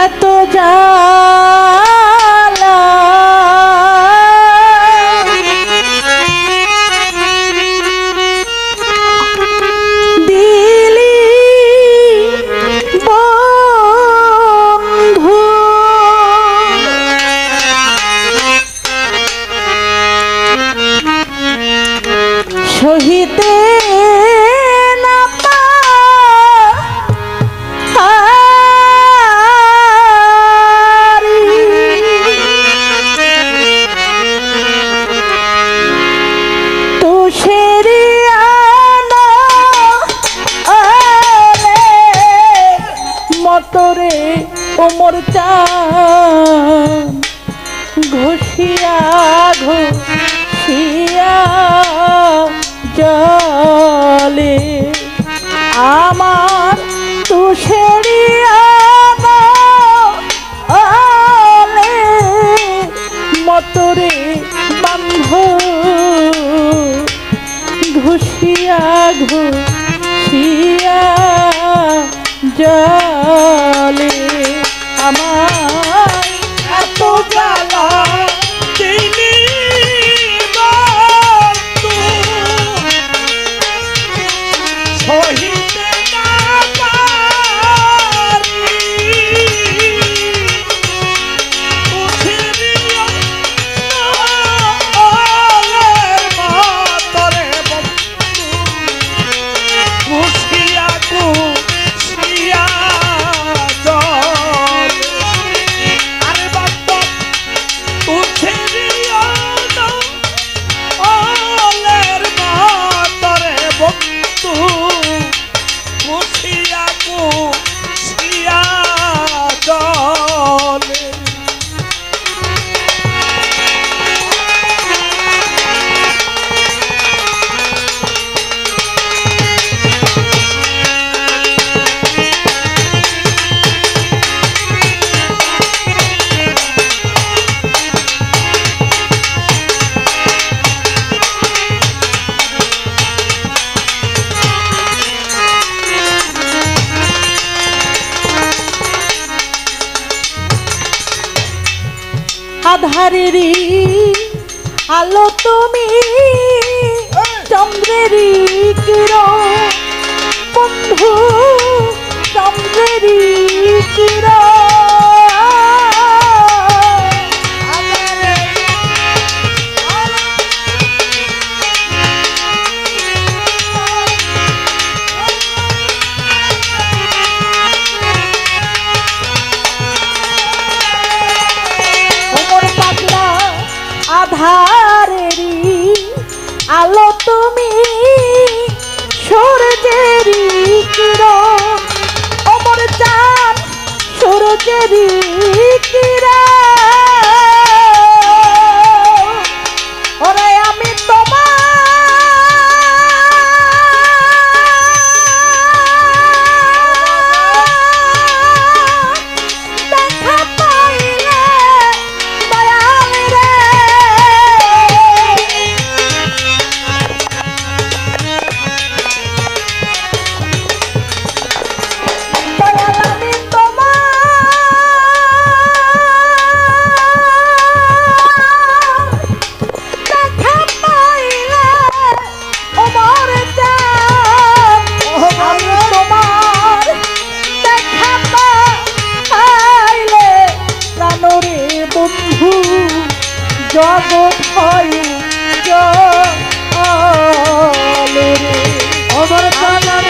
এত যা মতরে ওমর চান। ঘষিয়া ঘষিয়া জলে আমার তুষেরিয়া মতরে বান্ধ। ঘুষিয়া ঘুষ আধারেরই আলো তুমি চন্দ্রেরই কিরণ। বন্ধু চন্দ্রেরই কিরণ। baby. শম্ভু জগৎ হয় আমার কালার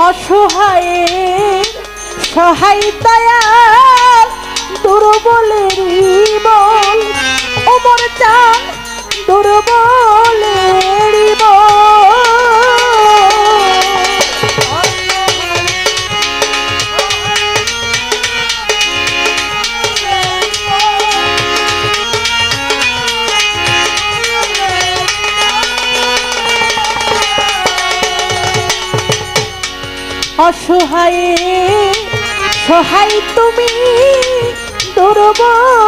অসহায়ে সহায় দয়াল দুর্বলের বল ওমর চান দুর্বলের বল অসহায়ে সহায় তুমি দুর্বলের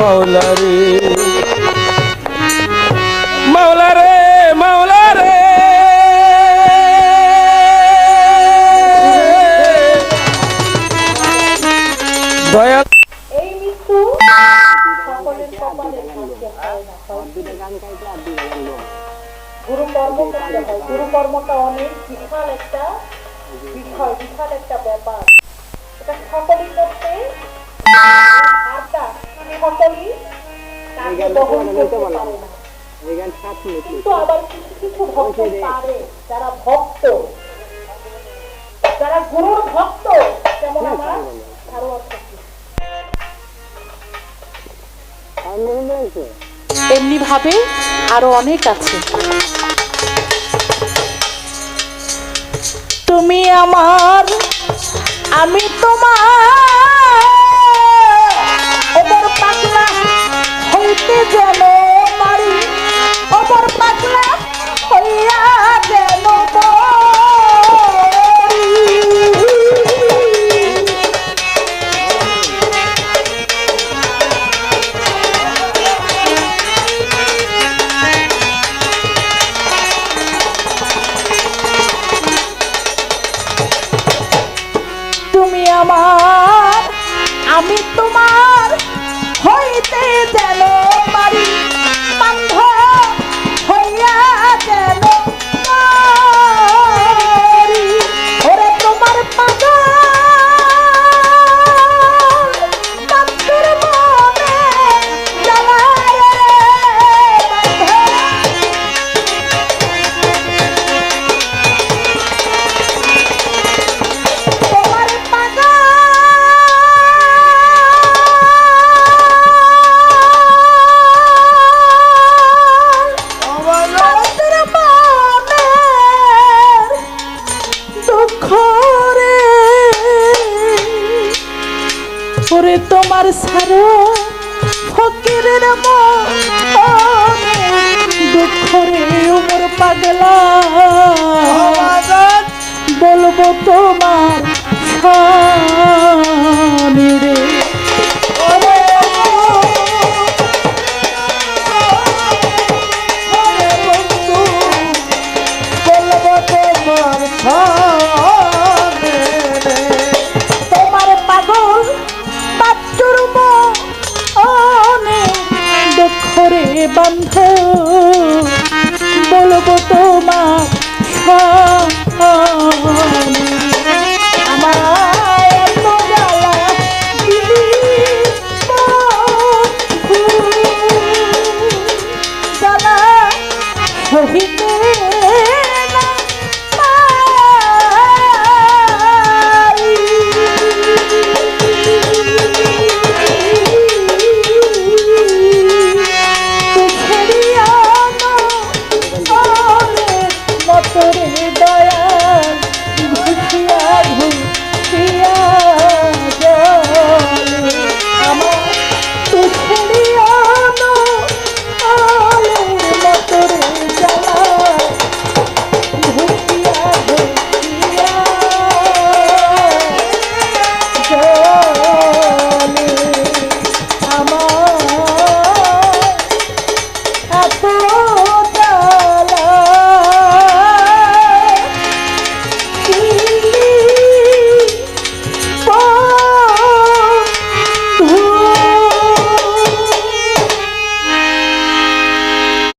মাওলা রে মাওলা রে মাওলা রে দয়া এই মৃত্যু সকলের গুরু কর্ম গুরু কর্মটা অনেক বিশাল একটা বিষয়, বিশাল একটা ব্যাপার। এটা করতে ভারটা সকলেই তাকে বহন করতে পারে না। কিন্তু আবার কিছু কিছু ভক্ত পারে যারা ভক্ত। যারা গুরুর ভক্ত যেমন আমার এমনি ভাবে আরও অনেক আছে। তুমি আমার আমি তোমার তুমি আমার আমি তোমার হইতে যেন ওরে তোমার সারো ফকিরের মুখরে দুঃখ রে উমর পাগলা। বলব তোমার রে বান্ধ বলব